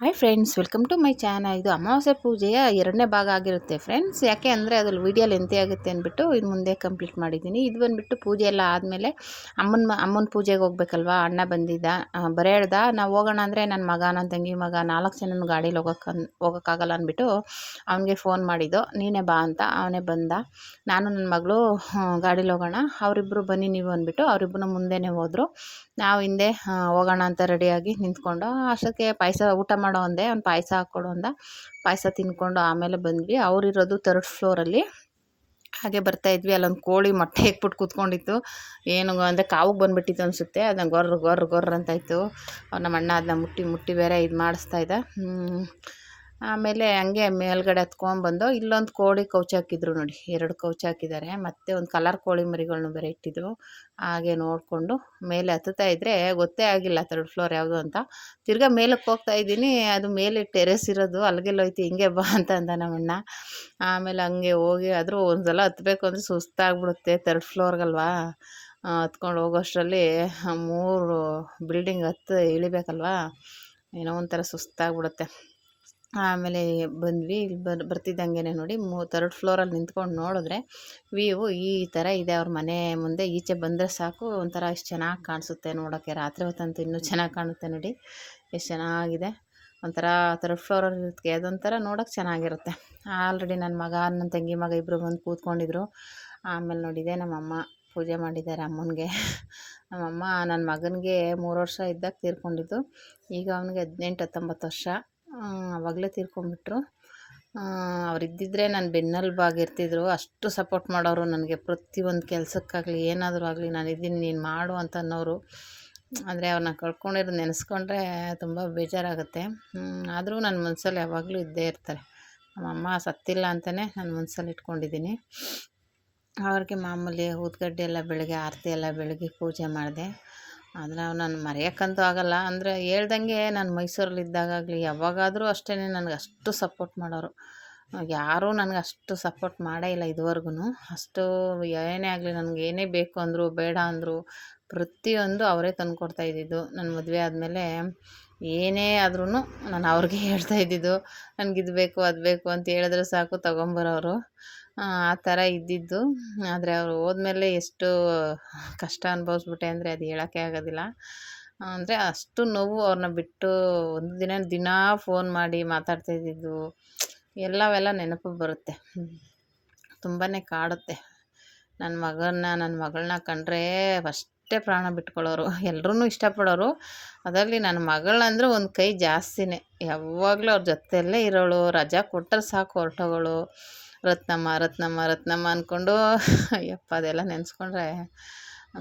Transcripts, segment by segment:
Hi friends welcome to my channel ಇದು ಅಮಾವಾಸ್ಯೆ ಪೂಜೆಯ ಎರಡನೇ ಭಾಗ ಆಗಿರುತ್ತೆ ಫ್ರೆಂಡ್ಸ್ ಯಾಕೆ ಅಂದರೆ ಅದ್ರಲ್ಲಿ ವೀಡಿಯೋ ಲೆಂತಿ ಆಗುತ್ತೆ ಅಂದ್ಬಿಟ್ಟು ಇದು ಮುಂದೆ ಕಂಪ್ಲೀಟ್ ಮಾಡಿದ್ದೀನಿ. ಇದು ಬಂದುಬಿಟ್ಟು ಪೂಜೆ ಎಲ್ಲ ಆದಮೇಲೆ ಅಮ್ಮನ ಅಮ್ಮನ ಪೂಜೆಗೆ ಹೋಗ್ಬೇಕಲ್ವಾ? ಅಣ್ಣ ಬಂದಿದ್ದ ಬರೇ ಹೇಳ್ದ ನಾವು ಹೋಗೋಣ ಅಂದರೆ ನನ್ನ ಮಗ ನನ್ನ ತಂಗಿ ಮಗ ನಾಲ್ಕು ಜನ ಗಾಡೀಲಿ ಹೋಗೋಕ್ಕೆ ಹೋಗೋಕ್ಕಾಗಲ್ಲ ಅಂದ್ಬಿಟ್ಟು ಅವನಿಗೆ ಫೋನ್ ಮಾಡಿದ್ದು. ನೀನೇ ಬಾ ಅಂತ ಅವನೇ ಬಂದ. ನಾನು ನನ್ನ ಮಗಳು ಗಾಡೀಲಿ ಹೋಗೋಣ. ಅವರಿಬ್ಬರು ಬನ್ನಿ ನೀವು ಅಂದ್ಬಿಟ್ಟು ಅವರಿಬ್ಬರು ಮುಂದೆನೇ ಹೋದರು. ನಾವು ಹಿಂದೆ ಹೋಗೋಣ ಅಂತ ರೆಡಿಯಾಗಿ ನಿಂತ್ಕೊಂಡು ಅಷ್ಟಕ್ಕೆ ಪಾಯಸ ಊಟ ಅಂದೆ ಅವ್ನು ಪಾಯಸ ಹಾಕ್ಕೊಡು ಅಂದ. ಪಾಯಸ ತಿನ್ಕೊಂಡು ಆಮೇಲೆ ಬಂದ್ವಿ. ಅವರಿರೋದು ತರ್ಡ್ ಫ್ಲೋರಲ್ಲಿ ಹಾಗೆ ಬರ್ತಾ ಇದ್ವಿ. ಅಲ್ಲೊಂದು ಕೋಳಿ ಮೊಟ್ಟೆ ಇಕ್ಬಿಟ್ಟು ಕೂತ್ಕೊಂಡಿತ್ತು. ಏನು ಅಂದರೆ ಕಾವು ಬಂದುಬಿಟ್ಟಿತ್ತು ಅನಿಸುತ್ತೆ. ಅದನ್ನ ಗೊರ್ರ ಗೊರ್ರ ಗೊರ್ರ ಇತ್ತು ನಮ್ಮ ಅಣ್ಣ ಅದನ್ನ ಮುಟ್ಟಿ ಮುಟ್ಟಿ ಬೇರೆ ಇದು ಮಾಡಿಸ್ತಾ ಇದ್ದ. ಆಮೇಲೆ ಹಂಗೆ ಮೇಲ್ಗಡೆ ಹತ್ಕೊಂಡ್ಬಂದು ಇಲ್ಲೊಂದು ಕೋಳಿ ಕೌಚ್ ಹಾಕಿದ್ರು ನೋಡಿ. ಎರಡು ಕೌಚ್ ಹಾಕಿದ್ದಾರೆ. ಮತ್ತು ಒಂದು ಕಲರ್ ಕೋಳಿ ಮರಿಗಳನ್ನು ಬೇರೆ ಇಟ್ಟಿದ್ರು ಹಾಗೆ ನೋಡಿಕೊಂಡು ಮೇಲೆ ಹತ್ತುತ್ತಾ ಇದ್ದರೆ ಗೊತ್ತೇ ಆಗಿಲ್ಲ ತರ್ಡ್ ಫ್ಲೋರ್ ಯಾವುದು ಅಂತ. ತಿರ್ಗಾ ಮೇಲಕ್ಕೆ ಹೋಗ್ತಾ ಇದ್ದೀನಿ. ಅದು ಮೇಲೆ ಟೆರೆಸ್ ಇರೋದು. ಅಲ್ಲಿಗೆಲ್ಲೋಯ್ತು ಹಿಂಗೆ ಬಾ ಅಂತ ಅಂದ ನಮ್ಮಣ್ಣ. ಆಮೇಲೆ ಹಂಗೆ ಹೋಗಿ ಆದರೂ ಒಂದ್ಸಲ ಹತ್ಬೇಕು ಅಂದರೆ ಸುಸ್ತಾಗ್ಬಿಡುತ್ತೆ ತರ್ಡ್ ಫ್ಲೋರ್ಗಲ್ವಾ ಹತ್ಕೊಂಡು ಹೋಗೋಷ್ಟರಲ್ಲಿ ಮೂರು ಬಿಲ್ಡಿಂಗ್ ಹತ್ತು ಇಳಿಬೇಕಲ್ವಾ. ಏನೋ ಒಂಥರ ಸುಸ್ತಾಗ್ಬಿಡುತ್ತೆ. ಆಮೇಲೆ ಬಂದ್ವಿ, ಇಲ್ಲಿ ಬರ್ ಬರ್ತಿದ್ದಂಗೆ ನೋಡಿ ಮೂ, ತರ್ಡ್ ಫ್ಲೋರಲ್ಲಿ ನಿಂತ್ಕೊಂಡು ನೋಡಿದ್ರೆ ವ್ಯೂ ಈ ಥರ ಇದೆ, ಅವ್ರ ಮನೆ ಮುಂದೆ ಈಚೆ ಬಂದರೆ ಸಾಕು, ಒಂಥರ ಎಷ್ಟು ಚೆನ್ನಾಗಿ ಕಾಣಿಸುತ್ತೆ ನೋಡೋಕ್ಕೆ ರಾತ್ರಿ ಹೊತ್ತಂತೂ ಇನ್ನೂ ಚೆನ್ನಾಗಿ ಕಾಣುತ್ತೆ ನೋಡಿ, ಎಷ್ಟು ಚೆನ್ನಾಗಿದೆ. ಒಂಥರ ತರ್ಡ್ ಫ್ಲೋರಲ್ಲಿ ಇರುತ್ತೆ, ಅದೊಂಥರ ನೋಡೋಕೆ ಚೆನ್ನಾಗಿರುತ್ತೆ. ಆಲ್ರೆಡಿ ನನ್ನ ಮಗ ನನ್ನ ತಂಗಿ ಮಗ ಇಬ್ಬರು ಬಂದು ಕೂತ್ಕೊಂಡಿದ್ರು. ಆಮೇಲೆ ನೋಡಿದೆ ನಮ್ಮಮ್ಮ ಪೂಜೆ ಮಾಡಿದ್ದಾರೆ ಅಮ್ಮನಿಗೆ. ನಮ್ಮಮ್ಮ ನನ್ನ ಮಗನಿಗೆ ಮೂರು ವರ್ಷ ಇದ್ದಾಗ ತೀರ್ಕೊಂಡಿದ್ದು. ಈಗ ಅವನಿಗೆ ಹದಿನೆಂಟು, ಹತ್ತೊಂಬತ್ತು ವರ್ಷ. ಆವಾಗಲೇ ತೀರ್ಕೊಂಡ್ಬಿಟ್ರು. ಅವ್ರು ಇದ್ದಿದ್ದರೆ ನಾನು ಬೆನ್ನೆಲುಬಾಗಿರ್ತಿದ್ರು ಅಷ್ಟು ಸಪೋರ್ಟ್ ಮಾಡೋರು ನನಗೆ ಪ್ರತಿಯೊಂದು ಕೆಲಸಕ್ಕಾಗಲಿ, ಏನಾದರೂ ಆಗಲಿ ನಾನು ಇದ್ದೀನಿ, ನೀನು ಮಾಡು ಅಂತ ಅನ್ನೋರು. ಆದರೆ ಅವ್ರನ್ನ ಕಳ್ಕೊಂಡಿರೋದು ನೆನೆಸ್ಕೊಂಡ್ರೆ ತುಂಬ ಬೇಜಾರಾಗುತ್ತೆ. ಆದರೂ ನನ್ನ ಮನಸ್ಸಲ್ಲಿ ಯಾವಾಗಲೂ ಇದ್ದೇ ಇರ್ತಾರೆ. ನಮ್ಮಮ್ಮ ಸತ್ತಿಲ್ಲ ಅಂತಲೇ ನಾನು ಮನಸ್ಸಲ್ಲಿ ಇಟ್ಕೊಂಡಿದ್ದೀನಿ. ಅವ್ರಿಗೆ ಮಾಮೂಲಿ ಊದ್ಗಡ್ಡೆ ಎಲ್ಲ ಬೆಳಗ್ಗೆ, ಆರತಿ ಎಲ್ಲ ಬೆಳಗ್ಗೆ ಪೂಜೆ ಮಾಡಿದೆ. ಆದರೆ ನಾನು ಮರೆಯೋಕ್ಕಂತೂ ಆಗಲ್ಲ. ಅಂದರೆ ಹೇಳ್ದಂಗೆ ನಾನು ಮೈಸೂರಲ್ಲಿ ಇದ್ದಾಗಲಿ ಯಾವಾಗಾದರೂ ಅಷ್ಟೇ ನನಗೆ ಅಷ್ಟು ಸಪೋರ್ಟ್ ಮಾಡೋರು. ಯಾರೂ ನನಗೆ ಅಷ್ಟು ಸಪೋರ್ಟ್ ಮಾಡೇ ಇಲ್ಲ ಇದುವರೆಗೂ ಅಷ್ಟು ಏನೇ ಆಗಲಿ ನನಗೆ ಏನೇ ಬೇಕು ಅಂದರು, ಬೇಡ ಅಂದರು ಪ್ರತಿಯೊಂದು ಅವರೇ ತಂದುಕೊಡ್ತಾ ಇದ್ದಿದ್ದು. ನನ್ನ ಮದುವೆ ಆದಮೇಲೆ ಏನೇ ಆದ್ರೂ ನಾನು ಅವ್ರಿಗೆ ಹೇಳ್ತಾ ಇದ್ದಿದ್ದು ನನಗೆ ಇದು ಬೇಕು, ಅದು ಬೇಕು ಅಂತ ಹೇಳಿದ್ರೆ ಸಾಕು ತೊಗೊಂಬರೋರು. ಆ ಥರ ಇದ್ದಿದ್ದು. ಆದರೆ ಅವರು ಹೋದ್ಮೇಲೆ ಎಷ್ಟು ಕಷ್ಟ ಅನುಭವಿಸ್ಬಿಟ್ಟೆ ಅಂದರೆ ಅದು ಹೇಳೋಕ್ಕೆ ಆಗೋದಿಲ್ಲ. ಅಂದರೆ ಅಷ್ಟು ನೋವು ಅವ್ರನ್ನ ಬಿಟ್ಟು ಒಂದು ದಿನ ದಿನಾ ಫೋನ್ ಮಾಡಿ ಮಾತಾಡ್ತಾ ಇದ್ದಿದ್ದು. ಎಲ್ಲವೆಲ್ಲ ನೆನಪು ಬರುತ್ತೆ. ತುಂಬಾ ಕಾಡುತ್ತೆ. ನನ್ನ ಮಗನ್ನ ನನ್ನ ಮಗಳನ್ನ ಕಂಡ್ರೆ ಫಸ್ಟೇ ಪ್ರಾಣ ಬಿಟ್ಕೊಳ್ಳೋರು. ಎಲ್ಲರೂ ಇಷ್ಟಪಡೋರು. ಅದರಲ್ಲಿ ನನ್ನ ಮಗಳಂದ್ರೆ ಒಂದು ಕೈ ಜಾಸ್ತಿನೇ. ಯಾವಾಗಲೂ ಅವ್ರ ಜೊತೆಯಲ್ಲೇ ಇರೋಳು, ರಜಾ ಕೊಟ್ಟರೆ ಸಾಕು ಹೊರಟೋಗಳು. ರತ್ನಮ್ಮ ರತ್ನಮ್ಮ ರತ್ನಮ್ಮ ಅಂದ್ಕೊಂಡು ಅಯ್ಯಪ್ಪ ಅದೆಲ್ಲ ನೆನೆಸ್ಕೊಂಡ್ರೆ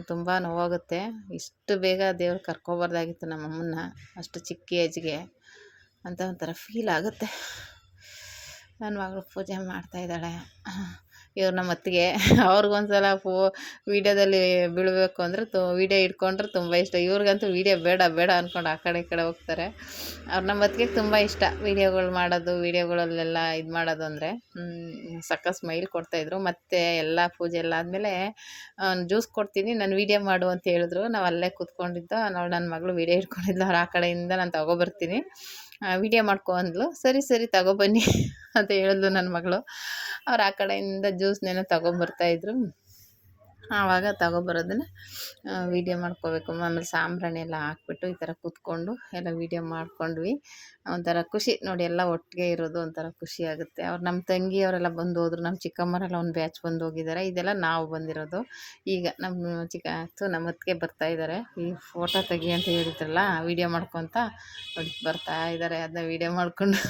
ತುಂಬ ನೋವಾಗುತ್ತೆ. ಇಷ್ಟು ಬೇಗ ದೇವ್ರು ಕರ್ಕೊಬಾರ್ದಾಗಿತ್ತು ನಮ್ಮಮ್ಮನ್ನ, ಅಷ್ಟು ಚಿಕ್ಕ ಏಜ್ಗೆ ಅಂತ ಒಂಥರ ಫೀಲ್ ಆಗುತ್ತೆ. ನನ್ನ ಮಗಳು ಪೂಜೆ ಮಾಡ್ತಾಯಿದ್ದಾಳೆ ಇವ್ರು ನಮ್ಮ ಅತ್ತಿಗೆ. ಅವ್ರಿಗೊಂದ್ಸಲ ಫೋ, ವೀಡಿಯೋದಲ್ಲಿ ಬೀಳಬೇಕು ಅಂದರೆ ತು, ವೀಡಿಯೋ ಇಟ್ಕೊಂಡ್ರೆ ತುಂಬ ಇಷ್ಟ. ಇವ್ರಿಗಂತೂ ವೀಡಿಯೋ ಬೇಡ ಬೇಡ ಅಂದ್ಕೊಂಡು ಆ ಕಡೆ ಈ ಕಡೆ ಹೋಗ್ತಾರೆ. ಅವ್ರು ನಮ್ಮ ಅತ್ತಿಗೆ ತುಂಬ ಇಷ್ಟ ವೀಡಿಯೋಗಳು ಮಾಡೋದು, ವೀಡಿಯೋಗಳಲ್ಲೆಲ್ಲ ಇದು ಮಾಡೋದು ಅಂದರೆ. ಸಕ್ಕ ಸ್ಮೈಲ್ ಕೊಡ್ತಾಯಿದ್ರು ಮತ್ತು ಎಲ್ಲ ಪೂಜೆ ಎಲ್ಲ ಆದಮೇಲೆ ಜ್ಯೂಸ್ ಕೊಡ್ತೀನಿ, ನಾನು ವೀಡಿಯೋ ಮಾಡು ಅಂತ ಹೇಳಿದ್ರು. ನಾವು ಅಲ್ಲೇ ಕೂತ್ಕೊಂಡಿದ್ದು ನಾವು ನನ್ನ ಮಗಳು ವೀಡಿಯೋ ಇಟ್ಕೊಂಡಿದ್ಲು ಅವ್ರು ಆ ಕಡೆಯಿಂದ ನಾನು ತಗೊಬರ್ತೀನಿ. ವೀಡ್ಯೋ ಮಾಡ್ಕೊ ಅಂದ್ಲು. ಸರಿ ಸರಿ ತಗೊಬನ್ನಿ ಅಂತ ಹೇಳಿದ್ಲು ನನ್ನ ಮಗಳು. ಅವ್ರು ಆ ಕಡೆಯಿಂದ ಜ್ಯೂಸ್ನೇನೋ ತಗೊಂಬರ್ತಾಯಿದ್ರು ಆವಾಗ ತಗೊಬರೋದನ್ನ ವೀಡಿಯೋ ಮಾಡ್ಕೋಬೇಕು. ಆಮೇಲೆ ಸಾಂಬ್ರಾಣಿ ಎಲ್ಲ ಹಾಕ್ಬಿಟ್ಟು ಈ ಥರ ಕೂತ್ಕೊಂಡು ಎಲ್ಲ ವೀಡಿಯೋ ಮಾಡ್ಕೊಂಡ್ವಿ. ಒಂಥರ ಖುಷಿ. ನೋಡಿ ಎಲ್ಲ ಒಟ್ಟಿಗೆ ಇರೋದು ಒಂಥರ ಖುಷಿ ಆಗುತ್ತೆ. ಅವ್ರು ನಮ್ಮ ತಂಗಿಯವರೆಲ್ಲ ಬಂದು ಹೋದ್ರು ನಮ್ಮ ಚಿಕ್ಕಮ್ಮರೆಲ್ಲ ಒಂದು ಬ್ಯಾಚ್ ಬಂದು ಹೋಗಿದ್ದಾರೆ ಇದೆಲ್ಲ ನಾವು ಬಂದಿರೋದು. ಈಗ ನಮ್ಮ ಚಿಕ್ಕ ಅತ್ತು ನಮ್ಮ ಅತ್ತಿಗೆ ಬರ್ತಾ ಇದ್ದಾರೆ. ಈ ಫೋಟೋ ತೆಗಿ ಅಂತ ಹೇಳಿದ್ರಲ್ಲ ವೀಡಿಯೋ ಮಾಡ್ಕೊತ ನೋಡಿ ಬರ್ತಾ ಇದ್ದಾರೆ. ಅದನ್ನ ವೀಡಿಯೋ ಮಾಡಿಕೊಂಡು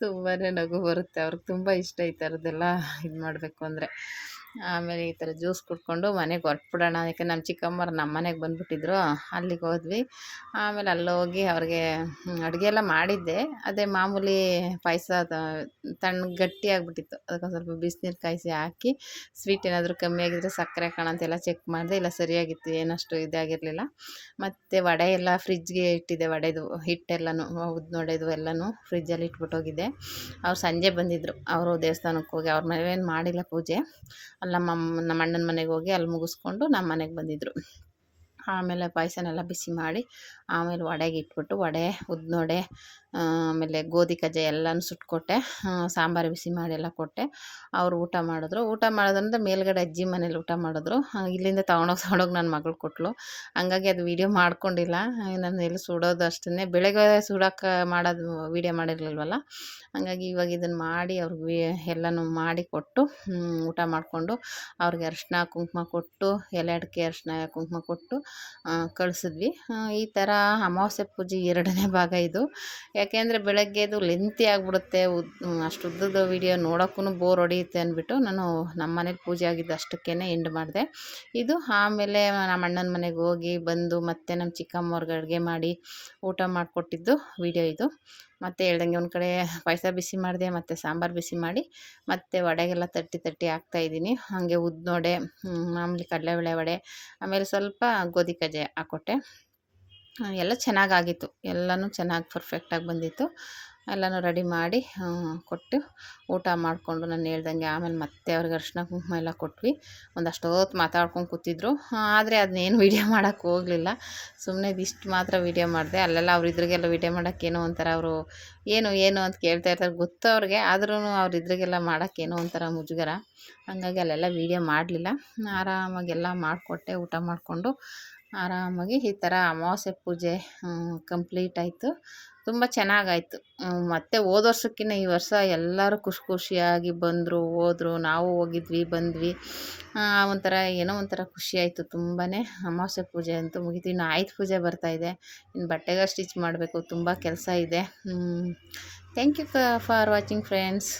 ತುಂಬಾ ನಗು ಬರುತ್ತೆ. ಅವ್ರಿಗೆ ತುಂಬ ಇಷ್ಟ ಈ ಥರದ್ದೆಲ್ಲ ಇದು ಮಾಡಬೇಕು ಅಂದರೆ. ಆಮೇಲೆ ಈ ಥರ ಜ್ಯೂಸ್ ಕುಡ್ಕೊಂಡು ಮನೆಗೆ ಹೊರಟ್ಬಿಡೋಣ. ಯಾಕೆ ನಮ್ಮ ಚಿಕ್ಕಮ್ಮರು ನಮ್ಮ ಮನೆಗೆ ಬಂದುಬಿಟ್ಟಿದ್ರು, ಅಲ್ಲಿಗೆ ಹೋದ್ವಿ. ಆಮೇಲೆ ಅಲ್ಲಿ ಹೋಗಿ ಅವ್ರಿಗೆ ಅಡುಗೆ ಎಲ್ಲ ಮಾಡಿದ್ದೆ. ಅದೇ ಮಾಮೂಲಿ ಪಾಯಸ ತಣ್ಣ ಗಟ್ಟಿ ಆಗಿಬಿಟ್ಟಿತ್ತು. ಅದಕ್ಕೊಂದು ಸ್ವಲ್ಪ ಬಿಸಿನೀರು ಕಾಯಿಸಿ ಹಾಕಿ ಸ್ವೀಟ್ ಏನಾದರೂ ಕಮ್ಮಿ ಆಗಿದ್ದರೆ ಸಕ್ಕರೆ ಕಾಣಂತೆಲ್ಲ ಚೆಕ್ ಮಾಡಿದೆ. ಇಲ್ಲ ಸರಿಯಾಗಿತ್ತು, ಏನಷ್ಟು ಇದಾಗಿರಲಿಲ್ಲ. ಮತ್ತು ವಡೆ ಎಲ್ಲ ಫ್ರಿಜ್ಗೆ ಇಟ್ಟಿದ್ದೆ, ವಡೆದು, ಹಿಟ್ಟೆಲ್ಲನೂ ಉದ್ದು ವಡೆದು ಎಲ್ಲನೂ ಫ್ರಿಜ್ಜಲ್ಲಿ ಇಟ್ಬಿಟ್ಟೋಗಿದ್ದೆ ಅವ್ರು ಸಂಜೆ ಬಂದಿದ್ದರು ಅವರು ದೇವಸ್ಥಾನಕ್ಕೆ ಹೋಗಿ, ಅವ್ರ ಏನು ಮಾಡಿಲ್ಲ ಪೂಜೆ. ಅಲ್ಲಿ ನಮ್ಮ ನಮ್ಮ ಅಣ್ಣನ ಮನೆಗೆ ಹೋಗಿ ಅಲ್ಲಿ ಮುಗಿಸ್ಕೊಂಡು ನಮ್ಮ ಮನೆಗೆ ಬಂದಿದ್ದರು ಆಮೇಲೆ ಪಾಯಸನೆಲ್ಲ ಬಿಸಿ ಮಾಡಿ, ಆಮೇಲೆ ವಡೆಗೆ ಇಟ್ಬಿಟ್ಟು ವಡೆ ಉದ್ನೊಡೆ ಆಮೇಲೆ ಗೋಧಿ ಕಜ್ಜಾಯ ಎಲ್ಲನೂ ಸುಟ್ಕೊಟ್ಟೆ ಸಾಂಬಾರು ಬಿಸಿ ಮಾಡಿ ಎಲ್ಲ ಕೊಟ್ಟೆ. ಅವರು ಊಟ ಮಾಡಿದ್ರು. ಊಟ ಮಾಡೋದ್ರಿಂದ ಮೇಲ್ಗಡೆ ಅಜ್ಜಿ ಮನೇಲಿ ಊಟ ಮಾಡಿದ್ರು. ಇಲ್ಲಿಂದ ತೊಗೊಂಡೋಗಿ ತೊಗೊಂಡೋಗಿ ನನ್ನ ಮಗಳು ಕೊಟ್ಟಳು ಹಂಗಾಗಿ ಅದು ವೀಡಿಯೋ ಮಾಡ್ಕೊಂಡಿಲ್ಲ. ನಾನು ಎಲ್ಲಿ ಸುಡೋದು ಅಷ್ಟನ್ನೇ. ಬೆಳಗ್ಗೆ ಸುಡೋಕೆ ಮಾಡೋದು ವೀಡಿಯೋ ಮಾಡಿರಲಿಲ್ವಲ್ಲ? ಹಂಗಾಗಿ ಇವಾಗ ಇದನ್ನು ಮಾಡಿ ಅವ್ರಿಗೆ ಎಲ್ಲನೂ ಮಾಡಿ ಕೊಟ್ಟು ಊಟ ಮಾಡಿಕೊಂಡು ಅವ್ರಿಗೆ ಅರಿಶಿನ ಕುಂಕುಮ ಕೊಟ್ಟು, ಎಲೆ ಅಡಿಕೆ ಅರಿಶಿನ ಕುಂಕುಮ ಕೊಟ್ಟು ಕಳಿಸಿದ್ವಿ. ಈ ಥರ ಅಮಾವಾಸ್ಯೆ ಪೂಜೆ ಎರಡನೇ ಭಾಗ ಇದು. ಯಾಕೆಂದರೆ ಬೆಳಗ್ಗೆದು ಲೆಂತಿ ಆಗಿಬಿಡುತ್ತೆ. ಅಷ್ಟು ಉದ್ದದ ವೀಡಿಯೋ ನೋಡೋಕ್ಕೂ ಬೋರ್ ಹೊಡೆಯುತ್ತೆ ಅಂದ್ಬಿಟ್ಟು ನಾನು ನಮ್ಮ ಮನೇಲಿ ಪೂಜೆ ಆಗಿದ್ದು ಅಷ್ಟಕ್ಕೇ ಎಂಡ್ ಮಾಡಿದೆ. ಇದು ಆಮೇಲೆ ನಮ್ಮ ಅಣ್ಣನ ಮನೆಗೆ ಹೋಗಿ ಬಂದು ಮತ್ತೆ ನಮ್ಮ ಚಿಕ್ಕಮ್ಮವ್ರಿಗೆ ಅಡುಗೆ ಮಾಡಿ ಊಟ ಮಾಡಿಕೊಟ್ಟಿದ್ದು ವಿಡಿಯೋ ಇದು. ಮತ್ತು ಹೇಳ್ದಂಗೆ ಒಂದು ಕಡೆ ಪಾಯಸ ಬಿಸಿ ಮಾಡಿದೆ, ಮತ್ತು ಸಾಂಬಾರು ಬಿಸಿ ಮಾಡಿ, ಮತ್ತು ವಡೆಗೆಲ್ಲ ತಟ್ಟಿ ತಟ್ಟಿ ಹಾಕ್ತಾಯಿದ್ದೀನಿ ಹಾಗೆ ಉದ್ನೊಡೆ ಮಾಮೂಲಿ ಕಡಲೆಬೇಳೆ ವಡೆ. ಆಮೇಲೆ ಸ್ವಲ್ಪ ಗೋಧಿ ಕಜ್ಜಾಯ ಹಾಕ್ಕೊಟ್ಟೆ ಎಲ್ಲ ಚೆನ್ನಾಗಾಗಿತ್ತು. ಎಲ್ಲನೂ ಚೆನ್ನಾಗಿ ಪರ್ಫೆಕ್ಟಾಗಿ ಬಂದಿತ್ತು. ಎಲ್ಲನೂ ರೆಡಿ ಮಾಡಿ ಕೊಟ್ಟು ಊಟ ಮಾಡಿಕೊಂಡು ನಾನು ಹೇಳ್ದಂಗೆ ಆಮೇಲೆ ಮತ್ತೆ ಅವ್ರಿಗೆ ಅರ್ಶಿನ ಕುಂಕುಮ ಎಲ್ಲ ಕೊಟ್ವಿ. ಒಂದಷ್ಟು ಹೊತ್ತು ಮಾತಾಡ್ಕೊಂಡು ಕೂತಿದ್ರು. ಆದರೆ ಅದನ್ನೇನು ವೀಡಿಯೋ ಮಾಡೋಕ್ಕೆ ಹೋಗಲಿಲ್ಲ. ಸುಮ್ಮನೆ ಇದಿಷ್ಟು ಮಾತ್ರ ವೀಡಿಯೋ ಮಾಡಿದೆ. ಅಲ್ಲೆಲ್ಲ ಅವ್ರ ಇದ್ರಿಗೆಲ್ಲ ವೀಡಿಯೋ ಮಾಡೋಕ್ಕೇನೋ ಒಂಥರ ಅವರು ಏನು ಏನು ಅಂತ ಕೇಳ್ತಾ ಇರ್ತಾರೆ. ಗೊತ್ತು ಅವ್ರಿಗೆ ಆದ್ರೂ ಅವ್ರ ಇದ್ರಿಗೆಲ್ಲ ಮಾಡೋಕ್ಕೇನೋ ಒಂಥರ ಮುಜುಗರ. ಹಾಗಾಗಿ ಅಲ್ಲೆಲ್ಲ ವೀಡಿಯೋ ಮಾಡಲಿಲ್ಲ. ಆರಾಮಾಗಿ ಎಲ್ಲ ಮಾಡಿಕೊಟ್ಟೆ, ಊಟ ಮಾಡಿಕೊಂಡು ಆರಾಮಾಗಿ ಈ ಥರ ಅಮಾವಾಸ್ಯೆ ಪೂಜೆ ಕಂಪ್ಲೀಟ್ ಆಯಿತು. ತುಂಬ ಚೆನ್ನಾಗಾಯ್ತು. ಮತ್ತು ಹೋದ ವರ್ಷಕ್ಕಿಂತ ಈ ವರ್ಷ ಎಲ್ಲರೂ ಖುಷಿ ಖುಷಿಯಾಗಿ ಬಂದರು, ಹೋದರು, ನಾವು ಹೋಗಿದ್ವಿ, ಬಂದ್ವಿ. ಒಂಥರ ಏನೋ ಒಂಥರ ಖುಷಿ ಆಯಿತು ತುಂಬಾ ಅಮಾವಾಸ್ಯೆ ಪೂಜೆ ಅಂತೂ ಮುಗಿತು. ಇನ್ನು ಆಯುಧ ಪೂಜೆ ಬರ್ತಾಯಿದೆ ಇನ್ನು ಬಟ್ಟೆಗೆ ಸ್ಟಿಚ್ ಮಾಡಬೇಕು. ತುಂಬ ಕೆಲಸ ಇದೆ. Thank you for watching friends